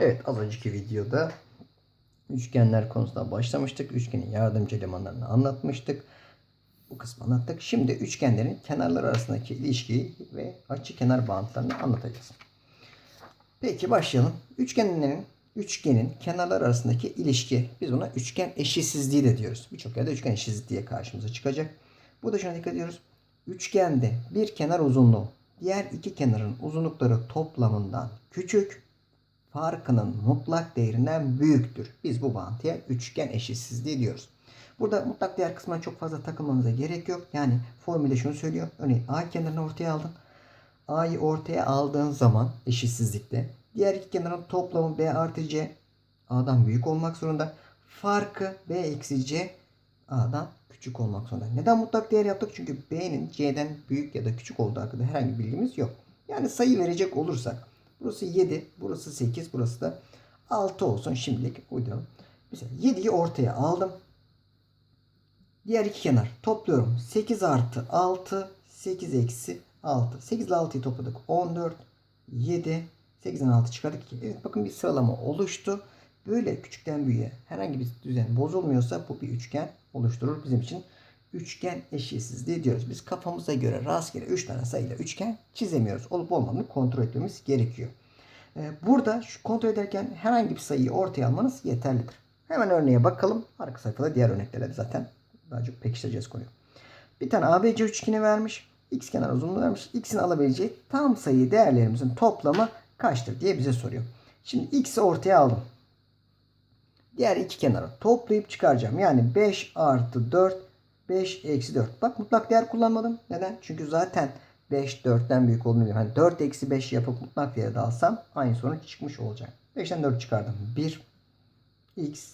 Evet az önceki videoda üçgenler konusunda başlamıştık. Üçgenin yardımcı elemanlarını anlatmıştık. Bu kısmı anlattık. Şimdi üçgenlerin kenarlar arasındaki ilişkiyi ve açı kenar bağıntılarını anlatacağız. Peki başlayalım. Üçgenlerin üçgenin kenarlar arasındaki ilişki. Biz buna üçgen eşitsizliği de diyoruz. Birçok yerde üçgen eşitsizliği karşımıza çıkacak. Burada şuna dikkat ediyoruz. Üçgende bir kenar uzunluğu diğer iki kenarın uzunlukları toplamından küçük, farkının mutlak değerinden büyüktür. Biz bu bağıntıya üçgen eşitsizliği diyoruz. Burada mutlak değer kısmına çok fazla takılmamıza gerek yok. Yani formülde şunu söylüyor. Örneğin A kenarını ortaya aldın. A'yı ortaya aldığın zaman eşitsizlikte diğer iki kenarın toplamı B artı C A'dan büyük olmak zorunda. Farkı B eksi C A'dan küçük olmak zorunda. Neden mutlak değer yaptık? Çünkü B'nin C'den büyük ya da küçük olduğu hakkında herhangi bir bilgimiz yok. Yani sayı verecek olursak burası 7, burası 8, burası da 6 olsun şimdilik uyduralım. Mesela 7'yi ortaya aldım. Diğer iki kenar topluyorum. 8 artı 6, 8 eksi 6. 8 ile 6'yı topladık. 14, 7, 8'den 6 çıkardık. 2. Evet bakın bir sıralama oluştu. Böyle küçükten büyüğe herhangi bir düzen bozulmuyorsa bu bir üçgen oluşturur. Bizim için üçgen eşitsizliği diyoruz. Biz kafamıza göre rastgele 3 tane sayıyla üçgen çizemiyoruz. Olup olmadığını kontrol etmemiz gerekiyor. Ee, Burada şu kontrol ederken herhangi bir sayıyı ortaya almanız yeterlidir. Hemen örneğe bakalım. Arka sayfada diğer örneklere de zaten daha çok pekiştireceğiz konuyu. Bir tane ABC üçgeni vermiş. X kenar uzunluğu vermiş. X'in alabileceği tam sayı değerlerimizin toplamı kaçtır diye bize soruyor. Şimdi X'i ortaya aldım. Diğer iki kenarı toplayıp çıkaracağım. Yani 5 artı 4 5 eksi 4. Bak mutlak değer kullanmadım. Neden? Çünkü zaten 5 4'ten büyük olduğunu biliyorum. Hani 4 eksi 5 yapıp mutlak değeri de alsam aynı sonuç çıkmış olacak. 5'ten 4 çıkardım. 1 x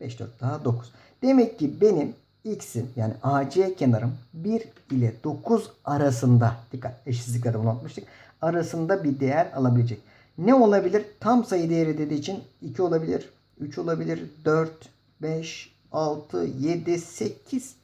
5 4 daha 9. Demek ki benim x'in yani AC kenarım 1 ile 9 arasında dikkat eşitsizlikleri unutmuştuk. Arasında bir değer alabilecek. Ne olabilir? Tam sayı değeri dediği için 2 olabilir, 3 olabilir, 4, 5, 6, 7, 8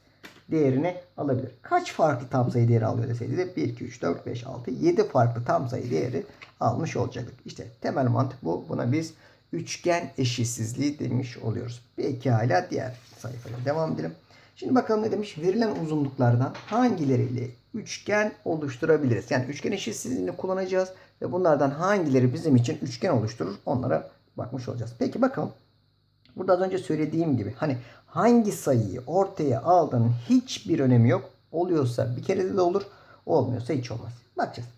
değerini alabilir. Kaç farklı tam sayı değeri alıyor deseydi de 1, 2, 3, 4, 5, 6, 7 farklı tam sayı değeri almış olacaktık. İşte temel mantık bu. Buna biz üçgen eşitsizliği demiş oluyoruz. Peki hala diğer sayfaya devam edelim. Şimdi bakalım ne demiş? Verilen uzunluklardan hangileriyle üçgen oluşturabiliriz? Yani üçgen eşitsizliğini kullanacağız ve bunlardan hangileri bizim için üçgen oluşturur? Onlara bakmış olacağız. Peki bakalım. Burada az önce söylediğim gibi hani hangi sayıyı ortaya aldığının hiçbir önemi yok. Oluyorsa bir kere de olur. Olmuyorsa hiç olmaz. Bakacağız.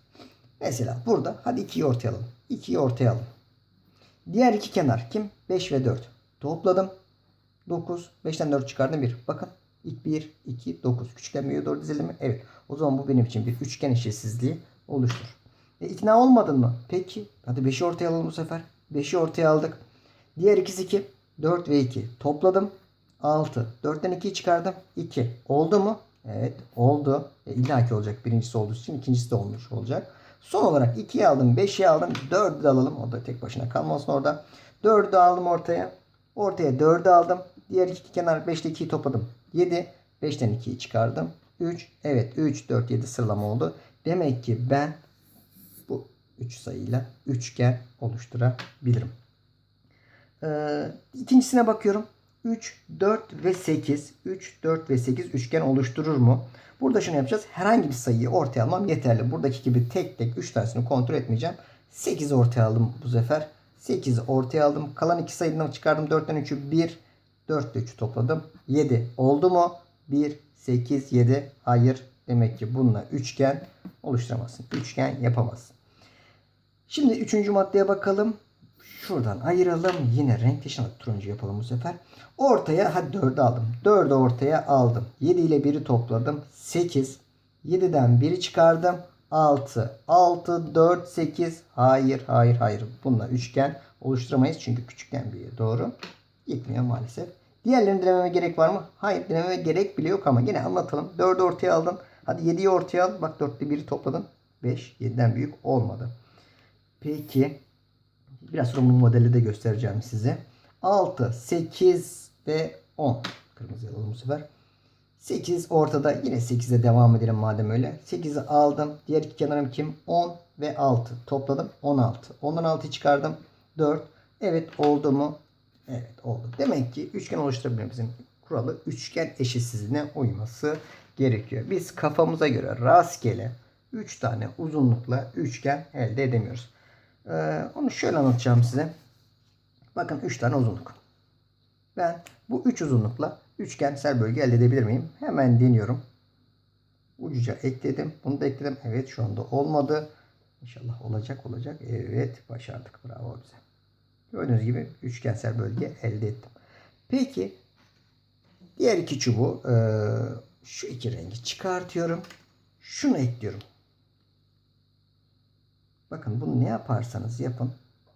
Mesela burada hadi 2'yi ortaya alalım. 2'yi ortaya alalım. Diğer iki kenar kim? 5 ve 4. Topladım. 9. 5'ten 4 çıkardım 1. Bakın. İlk 1, 2, 9. Küçükten büyüğe doğru dizildi mi? Evet. O zaman bu benim için bir üçgen eşitsizliği oluşturur. E, ikna olmadın mı? Peki. Hadi 5'i ortaya alalım bu sefer. 5'i ortaya aldık. Diğer ikisi kim? 4 ve 2. Topladım. 6. 4'ten 2'yi çıkardım. 2. Oldu mu? Evet. Oldu. E, İlla ki olacak. Birincisi olduğu için ikincisi de olmuş olacak. Son olarak 2'yi aldım. 5'i aldım. 4'ü de alalım. O da tek başına kalmasın orada. 4'ü aldım ortaya. Ortaya 4'ü aldım. Diğer iki kenar 5'te 2'yi topladım. 7. 5'ten 2'yi çıkardım. 3. Evet 3, 4, 7 sıralama oldu. Demek ki ben bu 3 sayıyla üçgen oluşturabilirim. Ee, ikincisine bakıyorum. 3, 4 ve 8. 3, 4 ve 8 üçgen oluşturur mu? Burada şunu yapacağız. Herhangi bir sayıyı ortaya almam yeterli. Buradaki gibi tek tek 3 tanesini kontrol etmeyeceğim. 8'i ortaya aldım bu sefer. 8'i ortaya aldım. Kalan iki sayıdan çıkardım. 4'ten 3'ü 1. 4 ile 3'ü topladım. 7 oldu mu? 1, 8, 7. Hayır. Demek ki bununla üçgen oluşturamazsın. Üçgen yapamazsın. Şimdi üçüncü maddeye bakalım. Şuradan ayıralım. Yine renk taşına turuncu yapalım bu sefer. Ortaya hadi 4'ü aldım. 4'ü ortaya aldım. 7 ile 1'i topladım. 8. 7'den 1'i çıkardım. 6. 6, 4, 8. Hayır, hayır, hayır. Bununla üçgen oluşturamayız. Çünkü küçükten büyüğe doğru gitmiyor maalesef. Diğerlerini denememe gerek var mı? Hayır denememe gerek bile yok ama yine anlatalım. 4'ü ortaya aldın. Hadi 7'yi ortaya al. Bak 4'te 1'i topladın. 5. 7'den büyük olmadı. Peki. Biraz sonra bu modeli de göstereceğim size. 6, 8 ve 10. Kırmızı alalım bu sefer. 8 ortada. Yine 8'e devam edelim madem öyle. 8'i aldım. Diğer iki kenarım kim? 10 ve 6. Topladım. 16. 10'dan 6'yı çıkardım. 4. Evet oldu mu? Evet oldu. Demek ki üçgen oluşturabilmemizin kuralı üçgen eşitsizliğine uyması gerekiyor. Biz kafamıza göre rastgele 3 tane uzunlukla üçgen elde edemiyoruz. Ee, onu şöyle anlatacağım size. Bakın 3 tane uzunluk. Ben bu 3 uzunlukla üçgensel bölge elde edebilir miyim? Hemen deniyorum. Ucuca ekledim. Bunu da ekledim. Evet şu anda olmadı. İnşallah olacak olacak. Evet başardık. Bravo bize. Gördüğünüz gibi üçgensel bölge elde ettim. Peki diğer iki çubuğu e, şu iki rengi çıkartıyorum. Şunu ekliyorum. Bakın bunu ne yaparsanız yapın.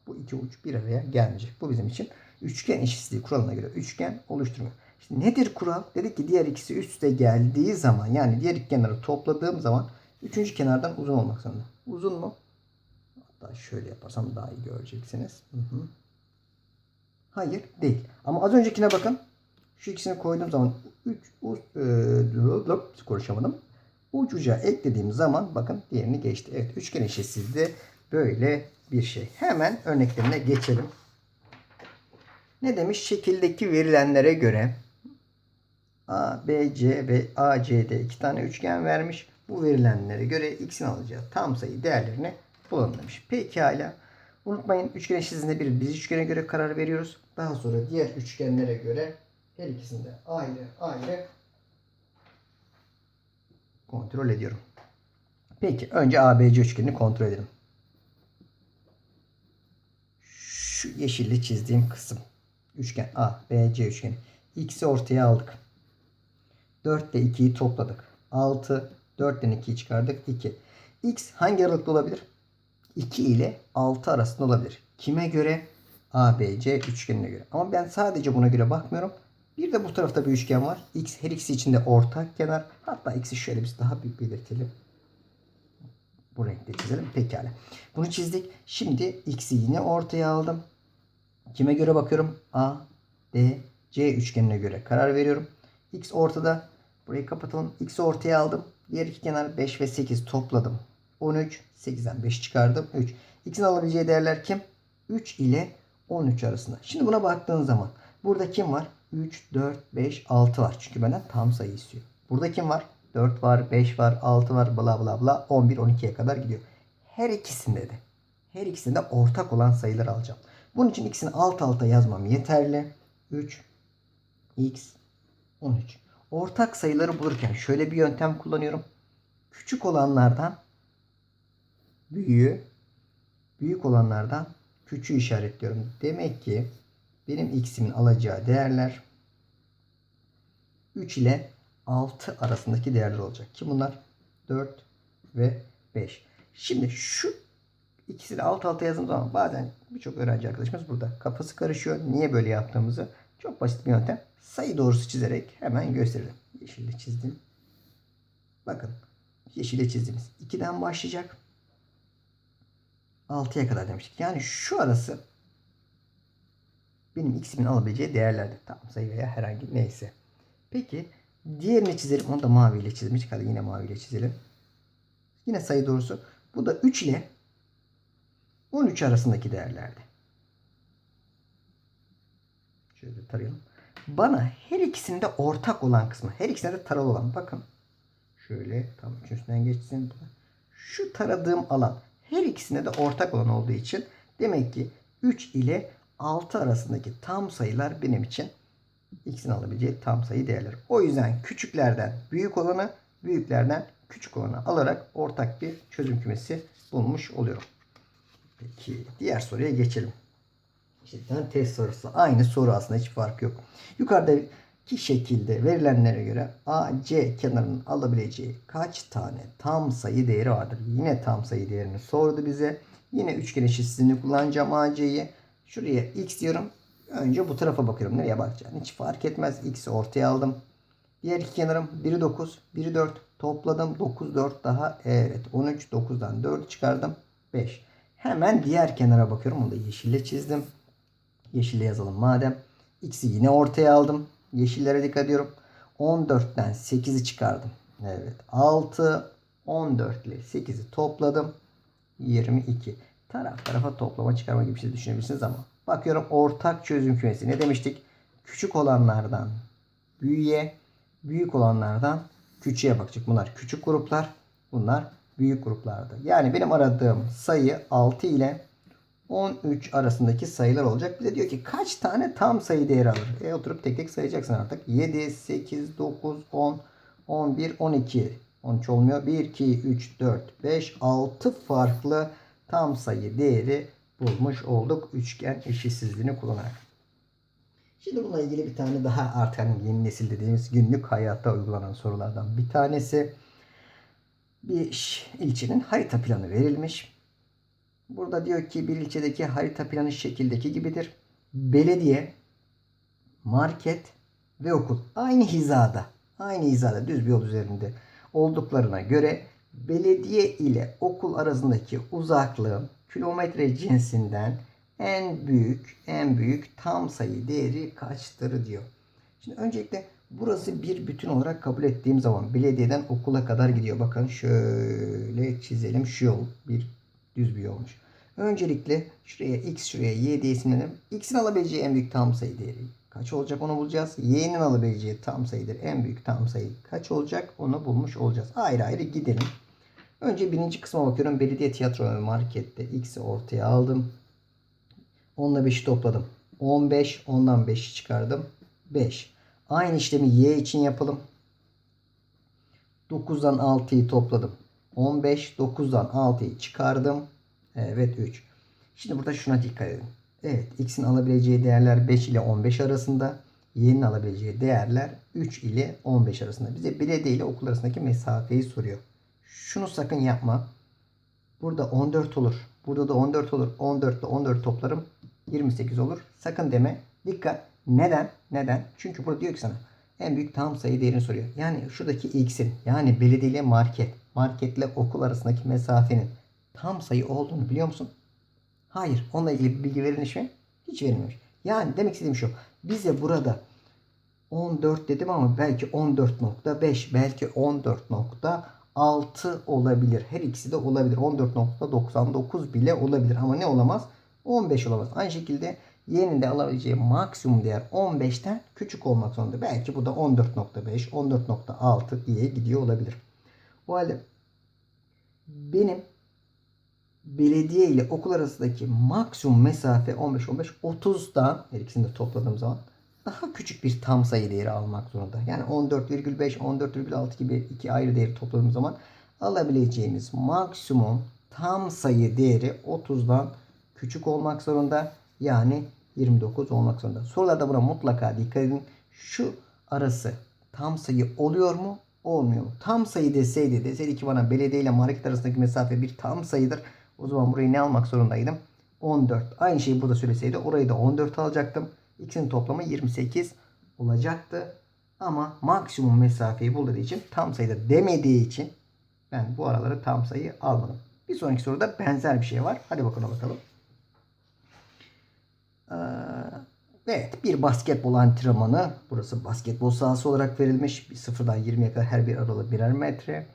Bu iki uç bir araya gelmeyecek. Bu bizim için üçgen eşitsizliği kuralına göre üçgen oluşturmuyor. İşte nedir kural? Dedik ki diğer ikisi üst üste geldiği zaman yani diğer iki kenarı topladığım zaman üçüncü kenardan uzun olmak zorunda. Uzun mu? Hatta şöyle yaparsam daha iyi göreceksiniz. Hı hı. Hayır değil. Ama az öncekine bakın. Şu ikisini koyduğum zaman 3 e, konuşamadım. Uç uca eklediğim zaman bakın diğerini geçti. Evet üçgen eşitsizliği böyle bir şey. Hemen örneklerine geçelim. Ne demiş? Şekildeki verilenlere göre A, B, C ve A, C'de iki tane üçgen vermiş. Bu verilenlere göre x'in alacağı tam sayı değerlerini bulalım demiş. Pekala. Unutmayın üçgen eşitsizliğinde bir biz üçgene göre karar veriyoruz. Daha sonra diğer üçgenlere göre her ikisinde ayrı ayrı kontrol ediyorum. Peki önce ABC üçgenini kontrol edelim. Şu yeşilli çizdiğim kısım. Üçgen A, B, C üçgeni. X'i ortaya aldık. 4 ile 2'yi topladık. 6, 4'ten 2'yi çıkardık. 2. X hangi aralıkta olabilir? 2 ile 6 arasında olabilir. Kime göre? ABC üçgenine göre. Ama ben sadece buna göre bakmıyorum. Bir de bu tarafta bir üçgen var. X her ikisi için de ortak kenar. Hatta x'i şöyle biz daha büyük belirtelim. Bu renkte çizelim. Pekala. Bunu çizdik. Şimdi x'i yine ortaya aldım. Kime göre bakıyorum? A, D, C üçgenine göre karar veriyorum. X ortada. Burayı kapatalım. X'i ortaya aldım. Diğer iki kenar 5 ve 8 topladım. 13. 8'den 5 çıkardım. 3. X'in alabileceği değerler kim? 3 ile 13 arasında. Şimdi buna baktığın zaman burada kim var? 3, 4, 5, 6 var. Çünkü benden tam sayı istiyor. Burada kim var? 4 var, 5 var, 6 var, bla bla bla. 11, 12'ye kadar gidiyor. Her ikisinde de her ikisinde ortak olan sayıları alacağım. Bunun için ikisini alt alta yazmam yeterli. 3, x, 13. Ortak sayıları bulurken şöyle bir yöntem kullanıyorum. Küçük olanlardan büyüğü, büyük olanlardan küçüğü işaretliyorum. Demek ki benim x'imin alacağı değerler 3 ile 6 arasındaki değerler olacak. Ki bunlar 4 ve 5. Şimdi şu ikisini alt alta yazdığım zaman bazen birçok öğrenci arkadaşımız burada kafası karışıyor. Niye böyle yaptığımızı çok basit bir yöntem. Sayı doğrusu çizerek hemen gösterelim. Yeşille çizdim. Bakın yeşile çizdiğimiz 2'den başlayacak. 6'ya kadar demiştik. Yani şu arası benim x'imin alabileceği değerlerdi. Tam sayı veya herhangi neyse. Peki diğerini çizelim. Onu da maviyle çizmiştik. Hadi yine maviyle çizelim. Yine sayı doğrusu. Bu da 3 ile 13 arasındaki değerlerdi. Şöyle tarayalım. Bana her ikisinde ortak olan kısmı, her ikisinde de taralı olan. Bakın. Şöyle tam üçüncüsünden geçsin. Şu taradığım alan her ikisinde de ortak olan olduğu için demek ki 3 ile 6 arasındaki tam sayılar benim için x'in alabileceği tam sayı değerleri. O yüzden küçüklerden büyük olanı, büyüklerden küçük olanı alarak ortak bir çözüm kümesi bulmuş oluyorum. Peki diğer soruya geçelim. İşte tane test sorusu. Aynı soru aslında hiç fark yok. Yukarıdaki şekilde verilenlere göre AC kenarının alabileceği kaç tane tam sayı değeri vardır? Yine tam sayı değerini sordu bize. Yine üçgen eşitsizliğini kullanacağım AC'yi. Şuraya x diyorum. Önce bu tarafa bakıyorum. Nereye bakacağım? Hiç fark etmez. X'i ortaya aldım. Diğer iki kenarım 1'i 9, 1'i 4. Topladım. 9, 4 daha. Evet. 13, 9'dan 4 çıkardım. 5. Hemen diğer kenara bakıyorum. Onu da yeşille çizdim. Yeşille yazalım madem. X'i yine ortaya aldım. Yeşillere dikkat ediyorum. 14'ten 8'i çıkardım. Evet. 6, 14 ile 8'i topladım. 22. taraf tarafa toplama çıkarma gibi bir şey düşünebilirsiniz ama bakıyorum ortak çözüm kümesi ne demiştik? Küçük olanlardan büyüğe, büyük olanlardan küçüğe bakacak. Bunlar küçük gruplar, bunlar büyük gruplarda. Yani benim aradığım sayı 6 ile 13 arasındaki sayılar olacak. Bize diyor ki kaç tane tam sayı değeri alır? E oturup tek tek sayacaksın artık. 7, 8, 9, 10, 11, 12. 13 olmuyor. 1, 2, 3, 4, 5, 6 farklı tam sayı değeri bulmuş olduk. Üçgen eşitsizliğini kullanarak. Şimdi bununla ilgili bir tane daha artık hani yeni nesil dediğimiz günlük hayatta uygulanan sorulardan bir tanesi. Bir ilçenin harita planı verilmiş. Burada diyor ki bir ilçedeki harita planı şekildeki gibidir. Belediye, market ve okul aynı hizada, aynı hizada düz bir yol üzerinde olduklarına göre belediye ile okul arasındaki uzaklığın kilometre cinsinden en büyük en büyük tam sayı değeri kaçtır diyor. Şimdi öncelikle burası bir bütün olarak kabul ettiğim zaman belediyeden okula kadar gidiyor. Bakın şöyle çizelim şu yol bir düz bir yolmuş. Öncelikle şuraya x şuraya y diye isimlenelim. X'in alabileceği en büyük tam sayı değeri kaç olacak onu bulacağız. Y'nin alabileceği tam sayıdır. En büyük tam sayı kaç olacak onu bulmuş olacağız. Ayrı ayrı gidelim. Önce birinci kısma bakıyorum. Belediye tiyatro ve markette x'i ortaya aldım. 10'la 5'i topladım. 15. Ondan 5'i çıkardım. 5. Aynı işlemi y için yapalım. 9'dan 6'yı topladım. 15. 9'dan 6'yı çıkardım. Evet 3. Şimdi burada şuna dikkat edin. Evet x'in alabileceği değerler 5 ile 15 arasında. Y'nin alabileceği değerler 3 ile 15 arasında. Bize belediye ile okul arasındaki mesafeyi soruyor. Şunu sakın yapma. Burada 14 olur. Burada da 14 olur. 14 ile 14 toplarım 28 olur. Sakın deme. Dikkat. Neden? Neden? Çünkü burada diyor ki sana en büyük tam sayı değerini soruyor. Yani şuradaki x'in yani belediye ile market, marketle okul arasındaki mesafenin tam sayı olduğunu biliyor musun? Hayır. Onunla ilgili bir bilgi verilmiş mi? Hiç verilmemiş. Yani demek istediğim şu. Bize burada 14 dedim ama belki 14.5 belki 14.6 olabilir. Her ikisi de olabilir. 14.99 bile olabilir ama ne olamaz? 15 olamaz. Aynı şekilde y'nin de alabileceği maksimum değer 15'ten küçük olmak zorunda. Belki bu da 14.5, 14.6 diye gidiyor olabilir. O halde benim belediye ile okul arasındaki maksimum mesafe 15-15 30'dan her ikisini de topladığım zaman daha küçük bir tam sayı değeri almak zorunda. Yani 14,5, 14,6 gibi iki ayrı değeri topladığım zaman alabileceğimiz maksimum tam sayı değeri 30'dan küçük olmak zorunda. Yani 29 olmak zorunda. Sorularda buna mutlaka dikkat edin. Şu arası tam sayı oluyor mu? Olmuyor mu? Tam sayı deseydi, deseydi ki bana belediye ile market arasındaki mesafe bir tam sayıdır. O zaman burayı ne almak zorundaydım? 14. Aynı şeyi burada söyleseydi orayı da 14 alacaktım. İkisinin toplamı 28 olacaktı. Ama maksimum mesafeyi bulduğu için tam sayıda demediği için ben bu araları tam sayı almadım. Bir sonraki soruda benzer bir şey var. Hadi bakalım bakalım. Ee, evet bir basketbol antrenmanı. Burası basketbol sahası olarak verilmiş. Bir sıfırdan 20'ye kadar her bir aralığı birer metre.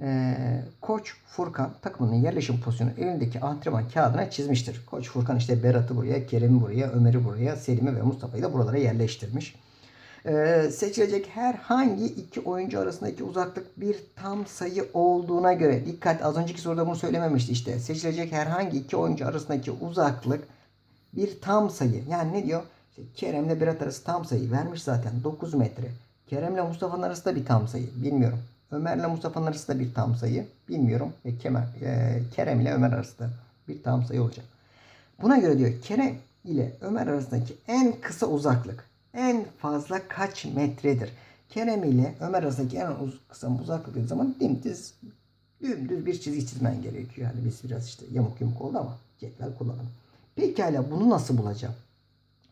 Ee, Koç Furkan takımının yerleşim pozisyonu elindeki antrenman kağıdına çizmiştir. Koç Furkan işte Berat'ı buraya, Kerem'i buraya, Ömer'i buraya, Selim'i ve Mustafa'yı da buralara yerleştirmiş. Ee, seçilecek herhangi iki oyuncu arasındaki uzaklık bir tam sayı olduğuna göre dikkat az önceki soruda bunu söylememişti işte. Seçilecek herhangi iki oyuncu arasındaki uzaklık bir tam sayı. Yani ne diyor? İşte Kerem'le Berat arası tam sayı vermiş zaten 9 metre. Kerem'le Mustafa'nın arası da bir tam sayı. Bilmiyorum. Ömer'le Mustafa'nın arası da bir tam sayı. Bilmiyorum. Ve Kemer, e, Kerem ile Ömer arası da bir tam sayı olacak. Buna göre diyor Kerem ile Ömer arasındaki en kısa uzaklık en fazla kaç metredir? Kerem ile Ömer arasındaki en uz kısa uzaklık dediği zaman dimdiz dümdüz bir çizgi çizmen gerekiyor. Yani biz biraz işte yamuk yumuk oldu ama cetvel kullanalım. Pekala bunu nasıl bulacağım?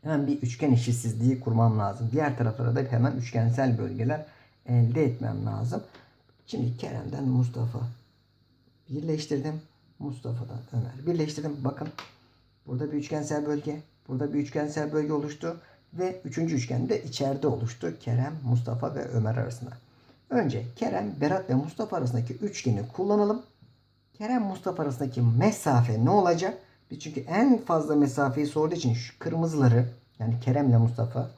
Hemen bir üçgen eşitsizliği kurmam lazım. Diğer taraflara da hemen üçgensel bölgeler elde etmem lazım. Şimdi Kerem'den Mustafa birleştirdim. Mustafa'dan Ömer birleştirdim. Bakın burada bir üçgensel bölge. Burada bir üçgensel bölge oluştu. Ve üçüncü üçgen de içeride oluştu. Kerem, Mustafa ve Ömer arasında. Önce Kerem, Berat ve Mustafa arasındaki üçgeni kullanalım. Kerem Mustafa arasındaki mesafe ne olacak? Biz çünkü en fazla mesafeyi sorduğu için şu kırmızıları yani Kerem'le Mustafa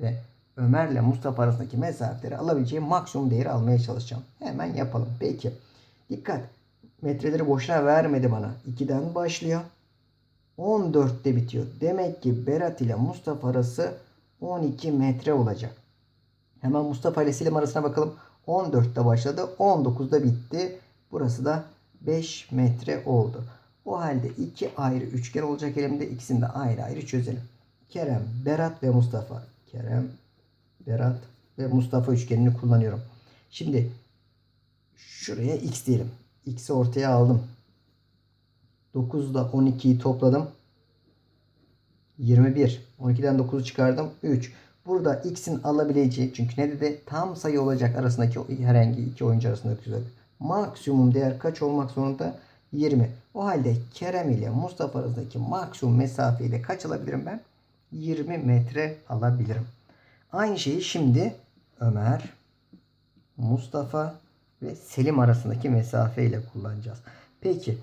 ve Ömer'le Mustafa arasındaki mesafeleri alabileceği maksimum değeri almaya çalışacağım. Hemen yapalım. Peki. Dikkat. Metreleri boşuna vermedi bana. 2'den başlıyor. 14'te bitiyor. Demek ki Berat ile Mustafa arası 12 metre olacak. Hemen Mustafa ile Selim arasına bakalım. 14'te başladı. 19'da bitti. Burası da 5 metre oldu. O halde iki ayrı üçgen olacak elimde. İkisini de ayrı ayrı çözelim. Kerem, Berat ve Mustafa. Kerem, Berat ve Mustafa üçgenini kullanıyorum. Şimdi şuraya x diyelim. X'i ortaya aldım. 9'da 12'yi topladım. 21. 12'den 9'u çıkardım. 3. Burada x'in alabileceği çünkü ne dedi? Tam sayı olacak arasındaki herhangi iki oyuncu arasındaki güzel. Maksimum değer kaç olmak zorunda? 20. O halde Kerem ile Mustafa arasındaki maksimum mesafeyi de kaç alabilirim ben? 20 metre alabilirim. Aynı şeyi şimdi Ömer, Mustafa ve Selim arasındaki mesafe ile kullanacağız. Peki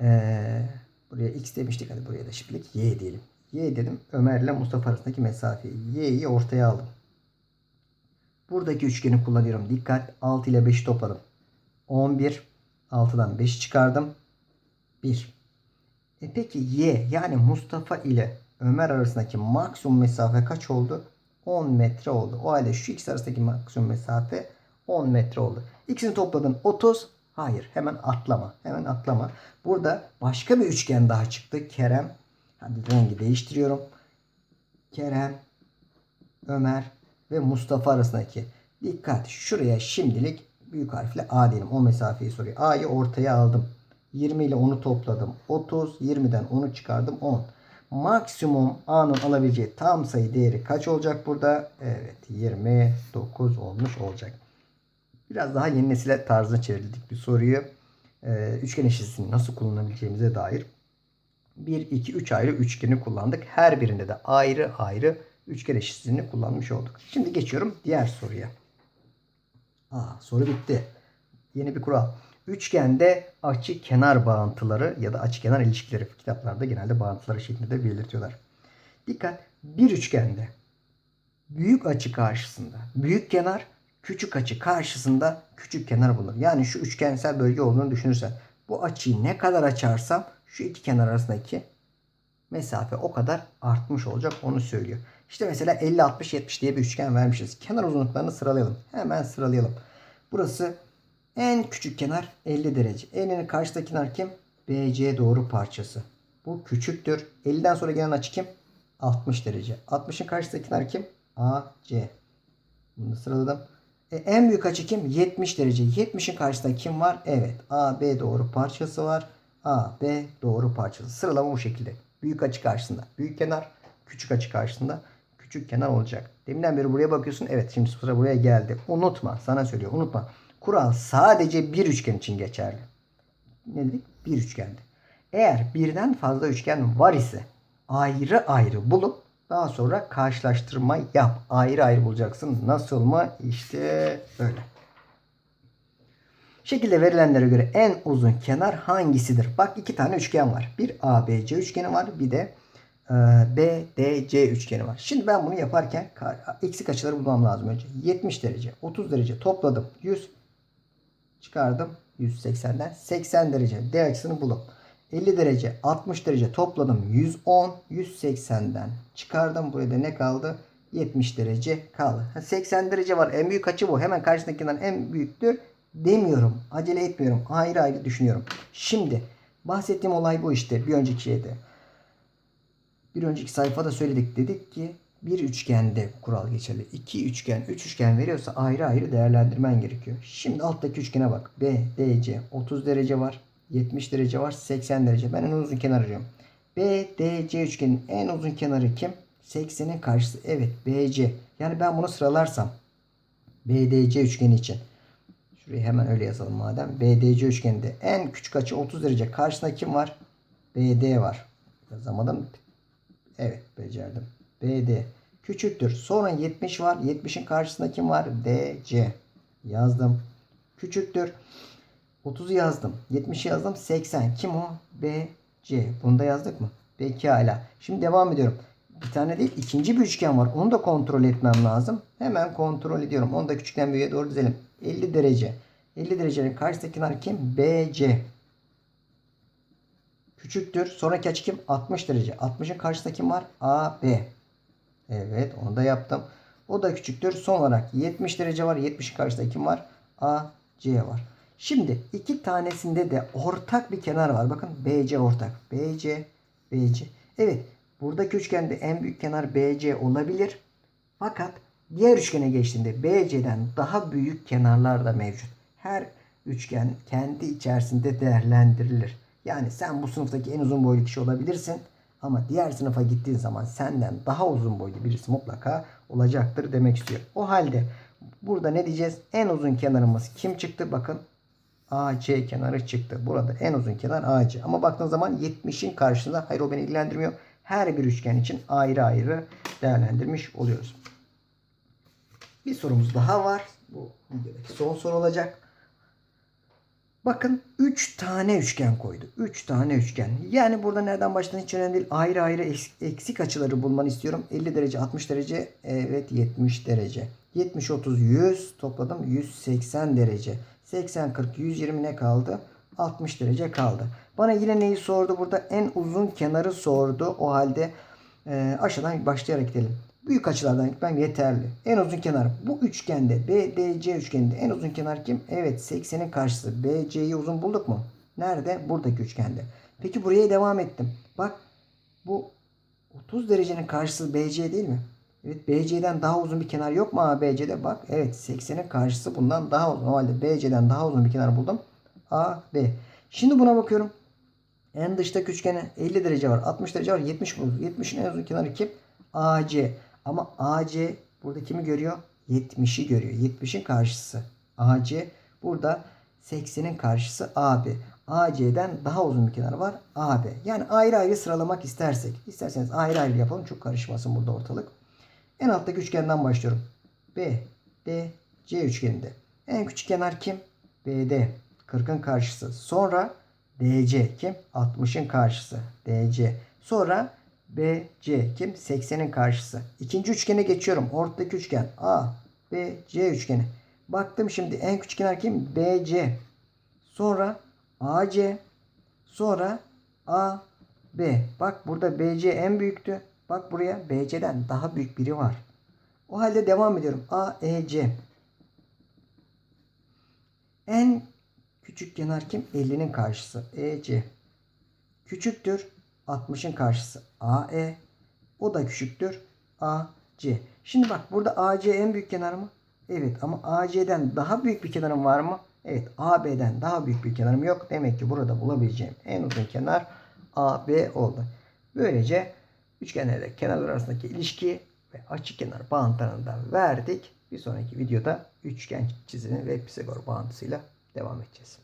ee, buraya x demiştik hadi buraya da şimdilik y diyelim. Y dedim Ömer ile Mustafa arasındaki mesafeyi. Y'yi ortaya aldım. Buradaki üçgeni kullanıyorum. Dikkat 6 ile 5'i topladım. 11. 6'dan 5'i çıkardım. 1. E peki Y yani Mustafa ile Ömer arasındaki maksimum mesafe kaç oldu? 10 metre oldu. O halde şu ikisi arasındaki maksimum mesafe 10 metre oldu. İkisini topladın 30. Hayır hemen atlama. Hemen atlama. Burada başka bir üçgen daha çıktı. Kerem. Hadi rengi değiştiriyorum. Kerem, Ömer ve Mustafa arasındaki. Dikkat şuraya şimdilik büyük harfle A diyelim. O mesafeyi soruyor. A'yı ortaya aldım. 20 ile 10'u topladım. 30. 20'den 10'u çıkardım. 10. Maksimum A'nın alabileceği tam sayı değeri kaç olacak burada? Evet 29 olmuş olacak. Biraz daha yeni nesile tarzına çevirdik bir soruyu. Ee, üçgen eşitliğini nasıl kullanabileceğimize dair 1, 2, 3 ayrı üçgeni kullandık. Her birinde de ayrı ayrı üçgen eşitliğini kullanmış olduk. Şimdi geçiyorum diğer soruya. Aa, soru bitti. Yeni bir kural. Üçgende açı kenar bağıntıları ya da açı kenar ilişkileri kitaplarda genelde bağıntıları şeklinde belirtiyorlar. Dikkat bir üçgende büyük açı karşısında büyük kenar küçük açı karşısında küçük kenar bulunur. Yani şu üçgensel bölge olduğunu düşünürsen bu açıyı ne kadar açarsam şu iki kenar arasındaki mesafe o kadar artmış olacak onu söylüyor. İşte mesela 50 60 70 diye bir üçgen vermişiz. Kenar uzunluklarını sıralayalım. Hemen sıralayalım. Burası en küçük kenar 50 derece. Elinin karşıdaki kenar kim? BC doğru parçası. Bu küçüktür. 50'den sonra gelen açı kim? 60 derece. 60'ın karşısındaki kenar kim? AC. Bunu sıraladım. E, en büyük açı kim? 70 derece. 70'in karşısında kim var? Evet. AB doğru parçası var. AB doğru parçası. Sıralama bu şekilde. Büyük açı karşısında. Büyük kenar. Küçük açı karşısında. Küçük kenar olacak. Deminden beri buraya bakıyorsun. Evet şimdi sıra buraya geldi. Unutma. Sana söylüyor. Unutma. Kural sadece bir üçgen için geçerli. Ne dedik? Bir üçgendi. Eğer birden fazla üçgen var ise ayrı ayrı bulup daha sonra karşılaştırma yap. Ayrı ayrı bulacaksın. Nasıl mı? İşte böyle. Şekilde verilenlere göre en uzun kenar hangisidir? Bak iki tane üçgen var. Bir ABC üçgeni var. Bir de e, BDC üçgeni var. Şimdi ben bunu yaparken eksik açıları bulmam lazım önce. 70 derece, 30 derece topladım. 100 çıkardım. 180'den 80 derece D açısını bulup 50 derece 60 derece topladım. 110 180'den çıkardım. Buraya da ne kaldı? 70 derece kaldı. 80 derece var. En büyük açı bu. Hemen karşındakinden en büyüktür demiyorum. Acele etmiyorum. Ayrı ayrı düşünüyorum. Şimdi bahsettiğim olay bu işte. Bir önceki şeyde. Bir önceki sayfada söyledik. Dedik ki bir üçgende kural geçerli. İki üçgen, üç üçgen veriyorsa ayrı ayrı değerlendirmen gerekiyor. Şimdi alttaki üçgene bak. B, D, C 30 derece var. 70 derece var. 80 derece. Ben en uzun kenar arıyorum. B, D, C üçgenin en uzun kenarı kim? 80'in karşısı. Evet BC. Yani ben bunu sıralarsam BDC üçgeni için. Şurayı hemen öyle yazalım madem. BDC üçgeninde en küçük açı 30 derece. Karşısında kim var? BD var. Yazamadım. Evet becerdim. BD küçüktür. Sonra 70 var. 70'in karşısında kim var? DC. Yazdım. Küçüktür. 30'u yazdım. 70'i yazdım. 80. Kim o? B, C. Bunu da yazdık mı? Peki hala. Şimdi devam ediyorum. Bir tane değil ikinci bir üçgen var. Onu da kontrol etmem lazım. Hemen kontrol ediyorum. Onu da küçükten büyüğe doğru dizelim. 50 derece. 50 derecenin karşısındaki kenar kim? BC. Küçüktür. Sonraki açı kim? 60 derece. 60'ın karşısında kim var? AB. Evet onu da yaptım. O da küçüktür. Son olarak 70 derece var. 70'in karşısında kim var? AC var. Şimdi iki tanesinde de ortak bir kenar var. Bakın BC ortak. BC, BC. Evet buradaki üçgende en büyük kenar BC olabilir. Fakat diğer üçgene geçtiğinde BC'den daha büyük kenarlar da mevcut. Her üçgen kendi içerisinde değerlendirilir. Yani sen bu sınıftaki en uzun boylu kişi olabilirsin. Ama diğer sınıfa gittiğin zaman senden daha uzun boylu birisi mutlaka olacaktır demek istiyor. O halde burada ne diyeceğiz? En uzun kenarımız kim çıktı? Bakın AC kenarı çıktı. Burada en uzun kenar AC. Ama baktığın zaman 70'in karşısında hayır o beni ilgilendirmiyor. Her bir üçgen için ayrı ayrı değerlendirmiş oluyoruz. Bir sorumuz daha var. Bu videodaki son soru olacak. Bakın 3 tane üçgen koydu. 3 tane üçgen. Yani burada nereden başladığın hiç önemli değil. Ayrı ayrı eks- eksik açıları bulmanı istiyorum. 50 derece, 60 derece, evet 70 derece. 70, 30, 100 topladım. 180 derece. 80, 40, 120 ne kaldı? 60 derece kaldı. Bana yine neyi sordu? Burada en uzun kenarı sordu. O halde aşağıdan başlayarak gidelim. Büyük açılardan gitmem yeterli. En uzun kenar bu üçgende BDC üçgeninde en uzun kenar kim? Evet 80'in karşısı. BC'yi uzun bulduk mu? Nerede? Buradaki üçgende. Peki buraya devam ettim. Bak bu 30 derecenin karşısı BC değil mi? Evet BC'den daha uzun bir kenar yok mu ABC'de? Bak evet 80'in karşısı bundan daha uzun. O halde BC'den daha uzun bir kenar buldum. AB. Şimdi buna bakıyorum. En dıştaki üçgene 50 derece var. 60 derece var. 70 bulduk. 70'in en uzun kenarı kim? AC. Ama AC burada kimi görüyor? 70'i görüyor. 70'in karşısı AC. Burada 80'in karşısı AB. AC'den daha uzun bir kenar var. AB. Yani ayrı ayrı sıralamak istersek. isterseniz ayrı ayrı yapalım. Çok karışmasın burada ortalık. En alttaki üçgenden başlıyorum. B, D, C üçgeninde. En küçük kenar kim? BD. 40'ın karşısı. Sonra DC kim? 60'ın karşısı. DC. Sonra BC kim? 80'in karşısı. İkinci üçgene geçiyorum. Ortadaki üçgen. A, B, C üçgeni. Baktım şimdi en küçük kenar kim? BC. Sonra AC. Sonra A, B. Bak burada BC en büyüktü. Bak buraya BC'den daha büyük biri var. O halde devam ediyorum. A, E, C. En küçük kenar kim? 50'nin karşısı. EC. Küçüktür. 60'ın karşısı. AE. O da küçüktür. AC. Şimdi bak burada AC en büyük kenar mı? Evet ama AC'den daha büyük bir kenarım var mı? Evet AB'den daha büyük bir kenarım yok. Demek ki burada bulabileceğim en uzun kenar AB oldu. Böylece üçgenlerde kenarlar arasındaki ilişki ve açı kenar bağıntılarını da verdik. Bir sonraki videoda üçgen çizimi ve Pisagor bağıntısıyla devam edeceğiz.